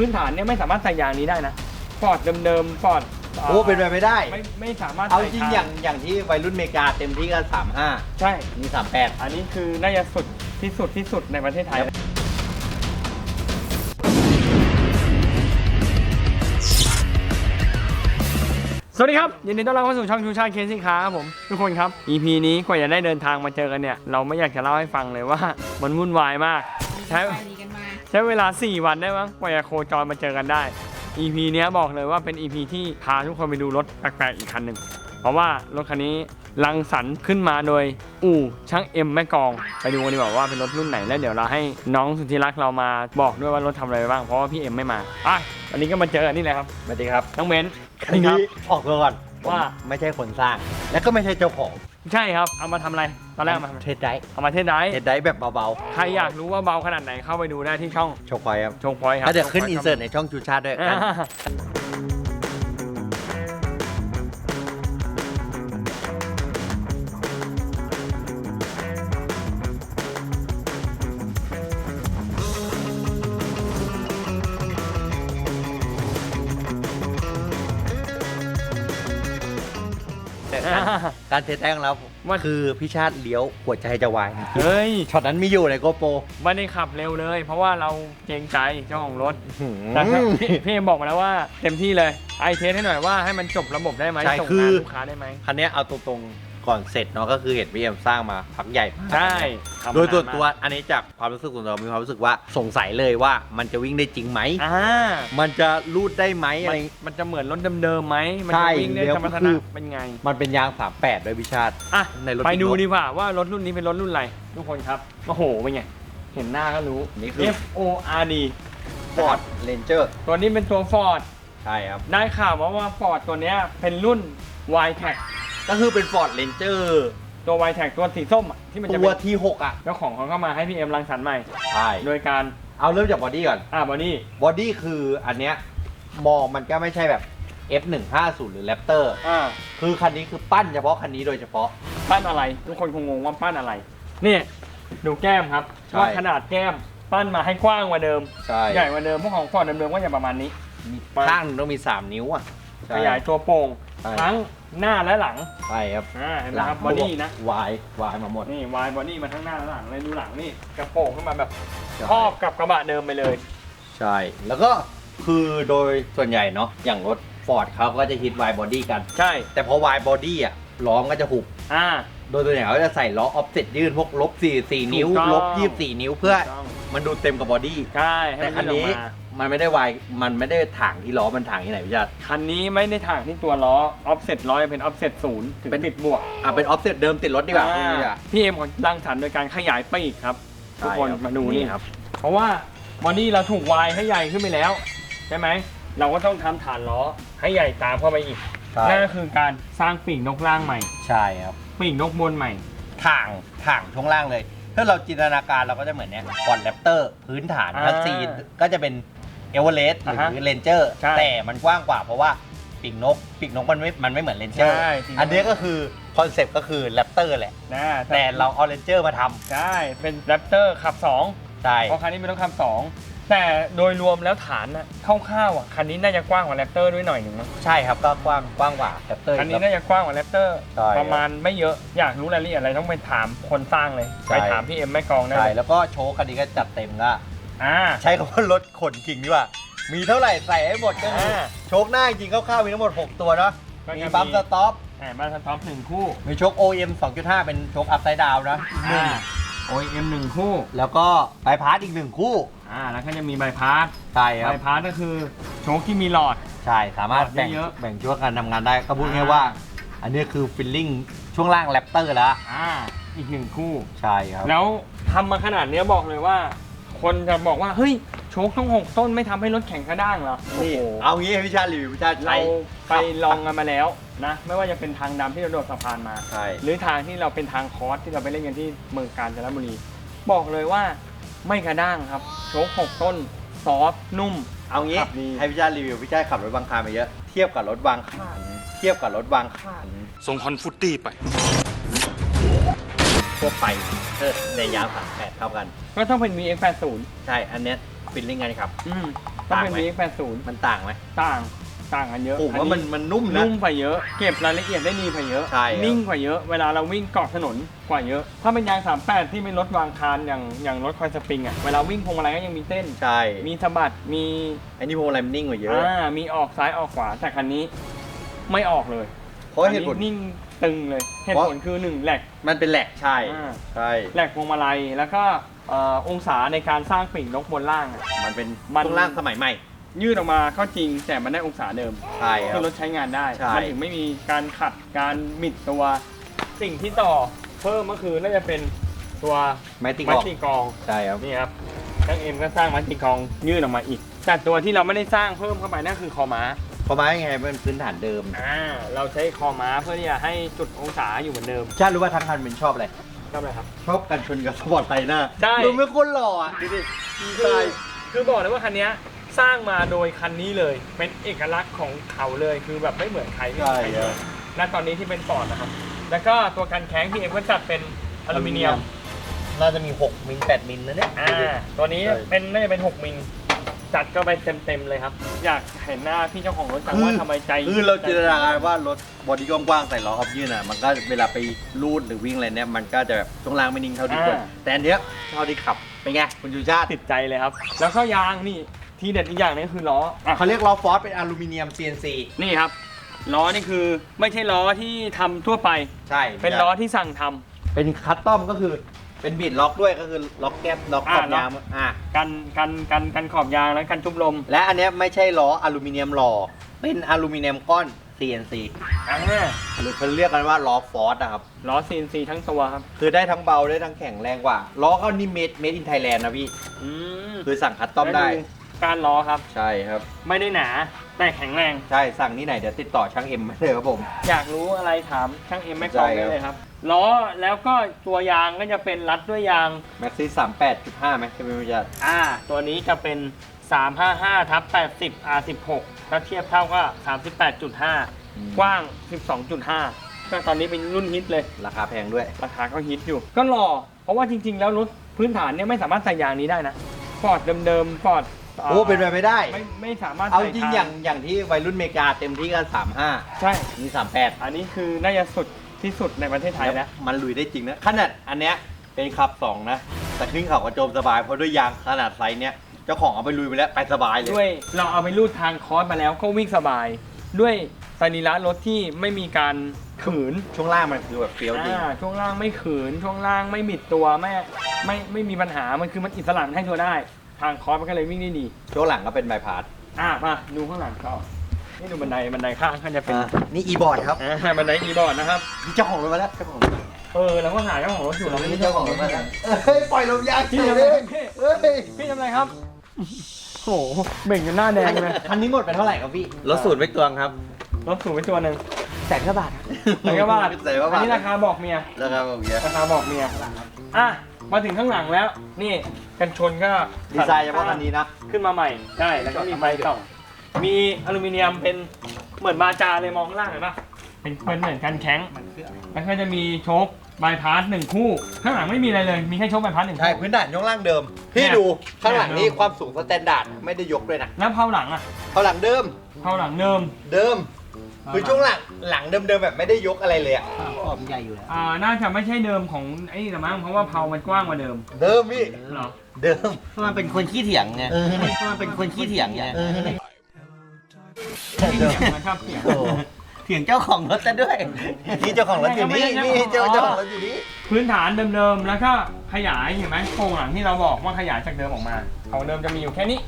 พื้นฐานเนี่ยไม่สามารถใส่ยางนี้ได้นะฟอร์ดเดิมๆฟอร์ดโอ้เป็นไปไม่ได้ ไม่ไม่สามารถเอาใส่จริงทอย่างอย่างที่วัยรุ่นอเมริกาเต็มที่ก็สามห้าใช่มีสามแปดอันนี้คือน่าจะสุดที่สุดที่สุดในประเทศไทย สวัสดีครับ ยินดีต้อนรับเข้าสู่ช่องชูชาติเคสสิค้าครับผมทุกคนครับ EP นี้กว่าจะได้เดินทางมาเจอกันเนี่ย เราไม่อยากจะเล่าให้ฟังเลยว่า มันวุ่นวายมาก ใช้ไปดีกันมา ใช้เวลา 4 วันได้มั้งกว่าจะโคจรมาเจอกันได้ EP เนี้ยบอกเลยว่าเป็น EP ที่พาทุกคนไปดูรถแปลกๆอีกคันหนึ่งเพราะว่ารถคันนี้รังสรรค์ขึ้นมาโดยอู่ช่างเอ็มแม่กลอง ไปดูกันดีกว่าว่าเป็นรถรุ่นไหนแล้วเดี๋ยวเราให้น้องสุดที่รักเรามาบอกด้วยว่ารถทำอะไรไปบ้างเพราะว่าพี่เอ็มไม่มาอะวันนี้ก็มาเจอกันนี่แหละครับสวัสดีครับน้องเบนซ์คันนี้ออกตัวก่อนว่าไม่ใช่คนสร้าง และก็ไม่ใช่เจ้าของ ใช่ครับ เอามาทำอะไร ตอนแรกเอามาทำอะไรเทสไดเอามาเทสไดรฟ์เทสไดแบบเบาใครอยากรู้ว่าเบาขนาดไหนเข้าไปดูได้ที่ช่องๆโชว์ไฟครับชงพอยครับถ้าเดี๋ยวขึ้นอินเสิร์ตในช่องชูชาติด้วยกันอ่าแต่การ การเทสไดของเราว่าคือพี่ชาติเลี้ยวหัวใจจะวายเฮ้ยช็อตนั้นมีอยู่ในโกโปรไม่ได้ขับเร็วเลย เพราะว่าเราเกรงใจเจ้าของรถแต่ถ้าพี่พี่เอ็มบอกมาแล้วว่าเต็มที่เลยไอเทสให้หน่อยว่าให้มันจบระบบได้ไหมใช่ส่งคืงาอนลูกค้าได้ไหมคันนี้เอาตรงๆ ก่อนเสร็จเนาะก็คือเห็นพี่เอ็มสร้างมาพักใหญ่มากใช่ทำโดยส่วนมานานตัวมากอันนี้จากความรู้สึกส่วนตัวมีความรู้สึกว่าสงสัยเลยว่ามันจะวิ่งได้จริงไหมอ่ามันจะรูดได้ไหมอะมัไรนมันจะเหมือนรถเดิมๆไหมมัใช่จะวิ่งได้เดี๋ยวสมรรถคืนะอเป็นไง มันเป็นยาง 38 ด้วยพิชาติ อะในรถไปดูปิกนิกดีกว่าว่ารถรุ่นนี้เป็นรถรุ่นอะไรทุกคนครับโอ้โหเป็นไง เห็นหน้าก็รู้ นี่คือ F O R D ฟอร์ดเรนเจอร์ตัวนี้เป็นตัว Ford ใช่ครับ ได้ข่าวมาว่า Ford ตัวเนี้ยเป็นรุ่น Y t a c ก็คือเป็นฟอร์ดเรนเจอร์ตัว Y t a c ตัวสีส้มอะที่มันจะตัเป็วนที่6อะ เจ้าของเขาก็มาให้พี่เอ็มรังสรรค์ใหม่ ใช่ โดยการเอาเริ่มจากบอดี้ก่อน อ่าบอดี้บอดี้คืออันเนี้ยมองมันก็ไม่ใช่แบบ F150 หรือ Raptor อ่าคือคันนี้คือปั้นเฉพาะคันนี้โดยเฉพาะ ปั้นอะไร ทุกคนคงงงว่าปั้นอะไร นี่ดูแก้มครับใช่ ว่าขนาดแก้มปั้นมาให้กว้างกว่าเดิม ใช่ใหญ่กว่าเดิมพวกของฟอร์ดเดิมๆก็จะประมาณนี้ ข้างหนึ่งต้องมี 3 นิ้วอะขยายตัวโป่งใช่ ทั้ง หน้าและหลังใช่ครับอ่าเห็นไหมครับบอดี้นะวายวายมาหมด นี่วายบอดี้มาทั้งหน้าและหลังเลยดูหลังนี่กระโปรงขึ้นมาแบบใช่ครอบกับกระบะเดิมไปเลย ใช่ แล้วก็คือโดยส่วนใหญ่เนาะอย่างรถ Ford เขาก็จะฮิตวายบอดี้กัน ใช่ แต่พอวายบอดี้อะล้อมก็จะหุบอ่าโดยตัวอย่างเขาจะใส่ล้อออฟเซ็ตยื่นพวกลบ4 4นิ้วถูกต้องลบ24 นิ้วเพื่อต้องมันดูเต็มกับบอดี้ใช่ให้แต่มัคันนยืดอนี้อก มามันไม่ได้วายมันไม่ได้ถ่างที่ล้อมันถ่างที่ไหนพี่จัดคันนี้ไม่ได้ถ่างที่ตัวล้อ offset ร้อยเป็น offset ศูนย์ถึงเป็น ติดบวกอะเป็นออฟเซ็ตเดิมติดรถดีกว่าพูดอ่าดีกว่า พี่เอ็มของรังสรรค์โดยการขยายปีกครับทุกคนใช่รับมาดูนี่ครับเพราะว่าบอดี้เราถูกวายให้ใหญ่ขึ้นไปแล้ว ใช่ไหมเราก็ต้องทำฐานล้อให้ใหญ่ตามเข้าไปอีกใช่นั่นก็คือการสร้างปีกนกล่างใหม่ใช่ครับปีกนกบนใหม่ ถ่างถ่างช่วงล่างเลย ถ้าเราจินตนาการเราก็จะเหมือนเนี้ยฟอนแรปเตอร์พื้นฐานอ่า ทัสซีนก็จะเป็น เอเวอเรสต์หอ่าฮะรือเรนเจอร์ใช่แต่มันกว้างกว่าเพราะว่าปีกนกปีกนกมันไม่มันไม่เหมือนเรนเจอร์ใช่ปีกนก อันนี้ก็คือคอนเซปต์ก็คือแรปเตอร์แหละ นะแต่เราเอาเรนเจอร์มาทำใช่เป็นแรปเตอร์ขับ2ใช่เพราะคันนี้เป็นรถขับ2แต่โดยรวมแล้วฐานน่ะคร่าวๆอะคันนี้น่าจะกว้างกว่าแรปเตอร์ด้วยหน่อยหนึ่งนะใช่ครับก็กว้างกว้างกว่าแรปเตอร์ คันนี้น่าจะกว้างกว่าแรปเตอร์ใช่ครับประมาณไม่เยอะอยากรู้รายละเอียดอะไรต้องไปถามคนสร้างเลยใช่ ไปถามพี่เอ็มแม่กองได้ใช่เลยแล้วก็โชว์คันนี้ก็จัดเต็มก็ อ่า ใช้คำว่ารถขนกิ่งดีกว่า มีเท่าไหร่ใส่ให้หมดก็คืออ่าโชคหน้าจริงๆคร่าวๆมีทั้งหมด 6 ตัวเนาะก็จะมีบัมสต็อป แหมบ้านสต็อปหนึ่งคู่มีโชค OM 2.5 เป็นโชคอัพไซด์ดาวนะหนึ่งโอเอ็มหนึ่งคู่ แล้วก็ใบพาร์ทอีกหนึ่งคู่ อ่า แล้วก็จะมีใบพาสใช่ครับ ใบพาสก็คือโชคที่มีหลอด ใช่ สามารถแบ่งเยอะแบ่งช่วงการทำงานได้ ก็พูดง่ายๆว่า อันนี้คือฟิลลิ่งช่วงล่างแรปเตอร์แล้ว อ่า อีกหนึ่งคู่ ใช่ครับ แล้วทำมาขนาดเนี้ยบอกเลยว่า คนจะบอกว่าเฮ้ยโชคต้องหกต้นไม่ทำให้รถแข็งกระด้างเหรอนี่โอ้โหเอางี้ให้พี่ชาติรีวิวพี่ชาติเราใช้ไปลองกันมาแล้วนะ ไม่ว่าจะเป็นทางดำที่เราโดดสะพานมา ใช่ หรือทางที่เราเป็นทางคอร์สที่เราไปเล่นกันที่เมืองกาญจนบุรี บอกเลยว่าไม่กระด้างครับ โชคหกต้นซอฟต์นุ่ม เอางี้ขับดี ให้พี่ชาติรีวิวพี่ชาติขับรถบางคามาเยอะ เทียบกับรถบางคันเทียบกับรถบางคันส่งฮอนฟุตตี้ไป ทั่วไปเออในยาง38เท่ากัน ก็ต้องเป็น VX80 ใช่ อันเนี้ยฟิลลิ่งไงครับ อืมต้องเป็น ต่างไหม VX 80มันต่างไหมต่างต่างกันเยอะผมว่ามันอัมันนุ่มนะ นุ่มกว่าเยอะ เก็บรายละเอียดได้ดีกว่าเยอะ ใช่ครับ นิ่งกว่าเยอะ เวลาเราวิ่งเกาะถนนกว่าเยอะ ถ้าเป็นยาง 38 ที่เป็นรถวางคานอย่างอย่างรถคอยสปริงอะ เวลาวิ่งพวงมาลัยก็ยังมีเต้น ใช่มีสะบัด มีไอ้นี่พวงอะไรมันนิ่งกว่าเยอะ อ่า มีออกซ้ายออกขวา แต่คันนี้ไม่ออกเลย เพราะเหตุผล อันนี้นิ่งตึงเลยเหตุผลคือหนึ่งแหลก มันเป็นแหลกใช่ อ่า ใช่ แหลกพวงมาลัยแล้วก็เอ่อองศาในการสร้างปีกนกบนล่างอะ มันเป็นมัน ช่วงล่างสมัยใหม่ ยืดออกมาก็จริงแต่มันได้องศาเดิมใช่ครัคืบ อรถใช้งานได้ ใช่ มันถึงไม่มีการขัดการบิดตัว สิ่งที่ต่อเพิ่มก็คือน่าจะเป็นตัวไม้ตีกมัอดอกตีกรอง ใช่ครับ นี่ครับช่างเอ็มก็สร้างมัดตีกรองยืดออกมาอีกแต่ตัวที่เราไม่ได้สร้างเพิ่มเข้าไปนั่นคือคอม้า เพราะไม้ยังไงมันพื้นฐานเดิมอ่าเราใช้คอม้าเพื่อที่จะให้จุดองศาอยู่เหมือนเดิมชาติรู้ว่าทั้งคันเป็นชอบอะไร ก็เลยครับ ชอบกันชนกับสปอร์ตไทยหน้าใช่ ดูไม่คนหล่ออะดูดิคือคือบอกเลยว่าคันเนี้ยสร้างมาโดยคันนี้เลย เป็นเอกลักษณ์ของเขาเลยคือแบบไม่เหมือนใครไม่เหมืใช่อนใครคเลรับยและตอนนี้ที่เป็นปอร์ดนะครับ แล้วก็ตัวกันแข็งที่เอ็มก็จัดเป็นอลูมิเนียม น่าจะมี 6 มิล8มิลนะเนี่ย อ่า ตัวนี้ใช่ เป็นน่าจะเป็น 6 มิล จัดก็ไปเต็มๆเลยครับ อยากเห็นหน้าพี่เจ้าของรถจังว่าทำไมใจคือเราจินตนาการว่ารถบอดี้กว้างๆใส่ล้อขับยื่นอะมันก็เวลาไปรูดหรือวิ่งอะไรเนี่ยมันก็จะแบบช่วงล่างไม่นิ่งเท่าที่ควรแต่อันเนี้ยเท่าที่ขับเป็นไงคุณชูชาติติดใจเลยครับ แล้วก็ยางนี่ทีเด็ดอีกอย่างหนึงก็คือล้ออะเขาเรียกล้อฟอสเป็นอลูมิเนียม CNC นี่ครับล้อนี่คือไม่ใช่ล้อที่ทำทั่วไป ใช่ เป็นล้อที่สั่งทำเป็นคัสตอมก็คือ เป็นบีดล็อกด้วยก็คือล็อกแก้มล็อกขอบอ่าล็อก ยางอะกันกันกันกันขอบยางแล้วกันจุบลมและอันเนี้ยไม่ใช่ล้ออลูมิเนียมหล่อเป็นอลูมิเนียมก้อน CNC อ่าหรือเขาเรียกกันว่าล้อฟอสนะครับ ล้อ CNC ทั้งตัวครับ คือได้ทั้งเบาได้ทั้งแข็งแรงกว่าล้อก็นี่เมดเมดอินไทยแลนด์นะพี่ อืมคือสั่งคัสตอมได้การล้อครับ ใช่ครับ ไม่ได้หนา แต่แข็งแรง ใช่สั่งที่ไหนเดี๋ยวติดต่อช่างเอ็มมาเลยครับผม อยากรู้อะไรถามช่างเอ็มแม็กซ์ได้ใช่ครับ เลยครับ ล้อแล้วก็ตัวยางก็จะเป็นรัดด้วยยาง แม็กซี่สามแปดจุดห้าไหมใช่ไหมพี่จัดอ่า ตัวนี้จะเป็น 355ทับ80 R16 ถ้าเทียบเท่าก็ 38.5 กว้าง 12.5 ก็ตอนนี้เป็นรุ่นฮิตเลย ราคาแพงด้วย ราคาก็ฮิตอยู่ ก็หล่อเพราะว่าจริง ๆ แล้วรถพื้นฐานเนี่ยไม่สามารถใส่ยางนี้ได้นะฟอร์ดเดิมๆฟอร์ดโอ้เป็นไปไม่ได้ ไม่ไม่สามารถเอาใส่จริงทอย่างอย่างที่วัยรุ่นอเมริกาเต็มที่ก็สามห้าใช่นี่สามแปดอันนี้คือน่าจะสุด ที่สุดในประเทศไทยแล้วมันลุยได้จริงนะ ขนาดอันเนี้ยเป็นขับสองนะ แต่ขึ้นเขากระโจมสบายเพราะด้วยยางขนาดไซส์เนี้ยเจ้าของเอาไปลุยไปแล้วไปสบายเลยด้วยเราเอาไปรูดทางคอร์สมาแล้วก็วิ่งสบาย ด้วยสรีระรถที่ไม่มีการขืนช่วงล่างมันคือแบบเฟี้ยวจริงอ่าช่วงล่างไม่ขืน ช่วงล่างไม่บิดตัวไม่ไม่ไม่มีปัญหามันคือมันอิสระให้ตัวได้ ทางคอร์สมันก็เลยวิ่งได้ดีช่วงหลังก็เป็นใบพัดอ่ามาดูข้างหลังก็ นี่ดูบันไดบันไดข้างก็จะเป็นนี่อีบอร์ดครับอ่าบันไดอีบอร์ดนะครับนี่เจ้าของรถมาแล้วเจ้าของรถเออเราก็หาเจ้าของรถอยู่เราไม่นี่ได้เจ้าเจ้าขขอองงรรถถมาเฮ้ยปล่อยลมยางพี่เฉยทำเลอะไรยพี่เฮ้ยพี่ทำอะไรครับโอ้โหเบ่งจนหน้าแดงเลยคันนี้หมดไปเท่าไหร่ครับพี่รถสูตรไปตวงครับ รถสูงไปตัวหนึ่งแสนกว่าบาทแสนกว่าบาทแสนกว่าอันบาทนี้ราคาบอกเมียราคาแบบเนี้ยราคาบอกเมียอะมาถึงข้างหลังแล้ว นี่กันชนก็ดีไซน์เฉพาะคันนี้นะ ขึ้นมาใหม่ใช่แล้วก็มีไฟส่อง มีอลูมิเนียมเป็นเหมือนบาจาเลยมองข้างล่างเห็นปะเป็นเป็นเหมือนกันแข็งแล้วก็จะมีโชคบายพาสหนึ่งคู่ ข้างหลังไม่มีอะไรเลย มีแค่โชคบายพาสหนึ่งใช่คู่พื้นฐานช่วงล่างเดิม พี่เนี่ยดูข้างหลังนี้เนี่ยความสูงสแตนดาร์ดไม่ได้ยกเลยนะแล้วเผาหลังอะเขาหลังเดิมเผาหลังเดิมเดิมคือช่วงหลังหลังเดิมๆแบบไม่ได้ยกอะไรเลยอะขอบใหญ่อยู่แล้วอ่าน่าจะไม่ใช่เดิมของไอ้นี่ละมั้งเพราะว่าเผามันกว้างกว่าเดิม เดิมพี่เหรอเดิมเพราะมันเป็นคนขี้เถียงไงเออเพราะมันเป็นคนขี้เถียงไง เออที่เสียงมันชอบเสียง โอ้เถียงเจ้าของรถซะด้วย นี่เจ้าของรถอยู่นี่ไม่นี่ใช่เจ้าเจ้าของเจ้าของรถอยู่นี่พื้นฐานเดิมๆ แล้วก็ขยายเห็นไหมโครงหลังที่เราบอกว่าขยายจากเดิมออกมา ของเดิมจะมีอยู่แค่นี้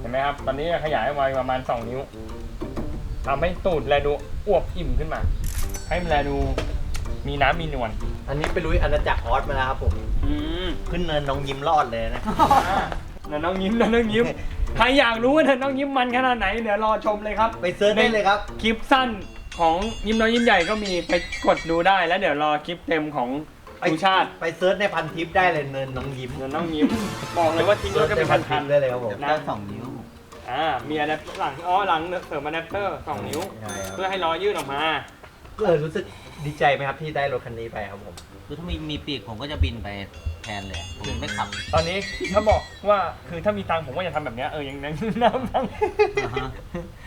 เห็นไหมครับ ตอนนี้ขยายออกมาประมาณ 2 นิ้วทำให้ตูดแลดูอวบอิ่มขึ้นมา ให้มันแลดูมีน้ำมีนวลอันนี้ไปลุยอาณาจักรออสมาแล้วครับผม อืมขึ้นเนินน้องยิ้มรอดเลยนะอ่า เดี๋ยวน้องยิ้มเดี๋ยวน้องยิ้ม ใครอยากรู้ว่าเดี๋ยวน้องยิ้มมันขนาดไหนเดี๋ยวรอชมเลยครับไปเซิร์ชได้เลยครับ คลิปสั้นของยิ้มน้อยยิ้มใหญ่ก็มีไปกดดูได้แล้วเดี๋ยวรอคลิปเต็มของชูชาติไปเซิร์ชในพันทิปได้เลยเนินน้องยิ้มเดี๋ยวน้องยิ้มบอกเลยว่าทิ้งรถก็เป็นพันๆได้เลยครับผมนะได้สองนิ้วอ่ามีอะแดปหลังอ๋อหลังเสริมอะแดปเตอร์2นิ้ว ใช่ครับ เพื่อให้ล้อยืดออกมาเออรู้สึกดีใจไหมครับที่ได้รถคันนี้ไปครับผม คือถ้ามีมีปีกผมก็จะบินไปแทนเลยผมไม่ขับ ตอนนี้ถ้าบอกว่าคือถ้ามีตังค์ผมก็จะทำแบบเนี้ยเออยังนั่งนั่งนั่งอ่าฮะ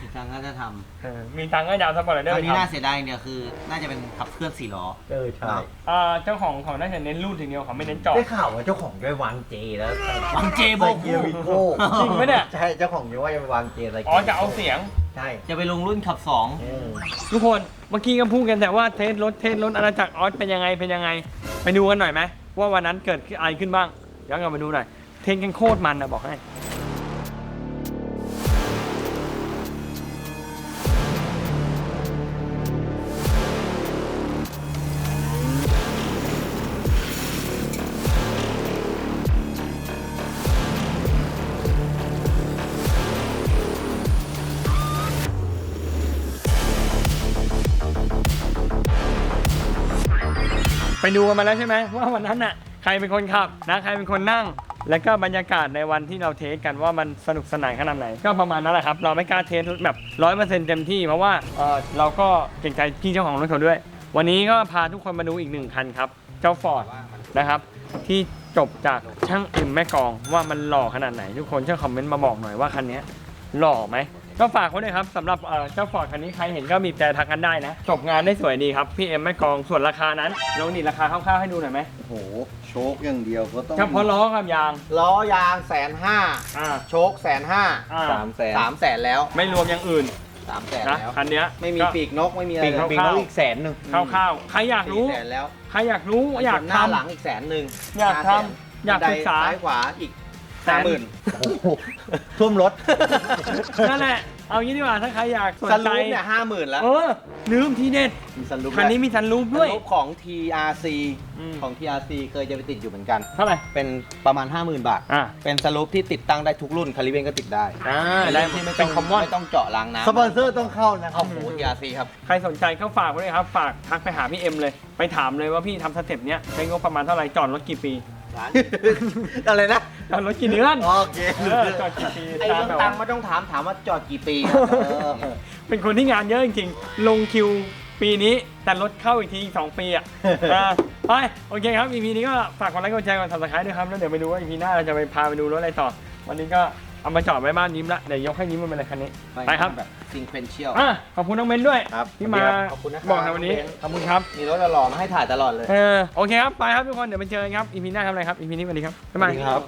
อีกครั้งก็จะทเออมีตังค์ก็จะเอาสปอร์ตไรำเดอตร์อนไปนี้น่าทำเสียดายเนี่ยคือ น่าจะเป็นขับเคลื่อนสี่ล้อ เออใช่ครับอ่าเจ้าของของน่าจะเน้นรูดทีเดียวเขาไม่เน้นเจาะ ได้ข่าวว่าเจ้าของด้วยวางเจแล้ววางเจโบใส่เกียร์วิโก้จริงไหมเนี่ย ใช่ เจ้าของยังว่าจะไปวางเจอะไรอ๋อจะเอาเสียง ใช่จะไปลงรุ่นขับสองเออทุกคนเมื่อกี้ก็พูดกันแต่ว่าเทสรถเทสรถอาณาจักรออสเป็นยังไงเป็นยังไง ไปดูกันหน่อยไหม ว่าวันนั้นเกิดอะไรขึ้นบ้างย้อนกลับมาดูหน่อยเทนกันโคตรมันนะบอกให้ ดูกันมาแล้วใช่ไหมว่าวันนั้นน่ะใครเป็นคนขับนะใครเป็นคนนั่ง แล้วก็บรรยากาศในวันที่เราเทสกันว่ามันสนุกสนานขนาดไหน ก็ประมาณนั้นแหละครับ เราไม่กล้าเทสแบบร้อยเปอร์เซ็นต์เต็มที่เพราะว่าเออเราก็เกรงใจพี่เจ้าของรถเขาด้วย วันนี้ก็พาทุกคนมาดูอีกหนึ่งคันครับ เจ้าฟอร์ดนะครับ ที่จบจากช่างเอ็มแม่กองว่ามันหล่อขนาดไหน ทุกคนช่วยคอมเมนต์มาบอกหน่อยว่าคันนี้หล่อไหม ก็ฝากไว้ด้วยครับสำหรับเอ่อเจ้าฟอร์ดคันนี้ใครเห็นก็มีใจทักกันได้นะจบงานได้สวยดีครับพี่เอ็มแม่กองส่วนราคานั้นลองนี่ราคาคร่าวๆให้ดูหน่อยไหมโอ้โห โชคอย่างเดียวก็ต้องเฉพาะล้อกับยางล้อยางแสนห้าอ่าโชคแสนห้าอ่าสามแสนสามแสนแล้วไม่รวมอย่างอื่นสามแสนนะแล้ว คันเนี้ย ไม่มีก็ปีกนกไม่มีอะไรปีกนก ปีกนกอีกแสนหนึ่งคร่าวๆใครอยากรู้ สี่แสนแล้วใครอยากรู้อยากส่วนหน้าหลัทำงอีกแสนหนึ่งอยากทำห้แสนอยากศึกษาบันไดซ้ายขวาอีก แสนห้าหมื่นท่วมรถนั่นแหละ เอางี้ดีกว่าถ้าใครอยากสนสใจลูปเนี่ยห้าหมื่นแล้วเออลืมทีเด็ดมีสลูปคันนี้มีซันรูปด้วยสลูปของ TRC อืม ของ TRC เคยจะไปติดอยู่เหมือนกัน เท่าไหร่เป็นประมาณ 50,000 บาท อ่าเป็นสลูปที่ติดตั้งได้ทุกรุ่นคาริเบนก็ติดได้อ่าเป็นได้รุ่นที่ไม่เป็ต้อนงคอมมอนไม่ต้องเจาะรางน้ำสปอนเซอร์ต้องเข้านะครัเอาบโห TRC ครับ ใครสนใจก็ฝากไว้เลยครับ ฝากทักไปหาพี่เอ็มเลย ไปถามเลยว่าพี่ทำสเต็ปเนี้ยใช้งบประมาณเท่าไหร่จอดรถกี่ปี อะไรนะจอดรถกี่เดือนโอเคเออจอดกี่ปีไอ้ตามเรื่องแบบตัว่างค์ไม่ต้องถามถามว่าจอดกี่ปีเออเป็นคนที่งานเยอะจริงๆ ลงคิวปีนี้แต่รถเข้าอีกทีอีกสองปีอะอ่าไปโอเคครับ EP นี้ก็ฝากกดไลค์กดแชร์กด subscribe ด้วยครับแล้วเดี๋ยวไปดูว่า EP หน้าเราจะไปพาไปดูรถอะไรต่อ วันนี้ก็เอามาจอดไว้บ้านยิ้มละเดี๋ยวยกให้ยิ้มมันไปเลยคันนี้ไปครับ แบบซิงเควนเชียลอะขอบคุณน้องเบนด้วยครับที่มาขอบคุณนะครับบอกในวันนี้ขอบคุณครับมีรถหล่อๆมาให้ถ่ายตลอดเลย เออโอเคครับไปครับทุกคนเดี๋ยวไปเจอกันครับ EP หน้าทำอะไรครับ EP นี้สวัสดีครับบ๊ายบาย สวัสดีครับ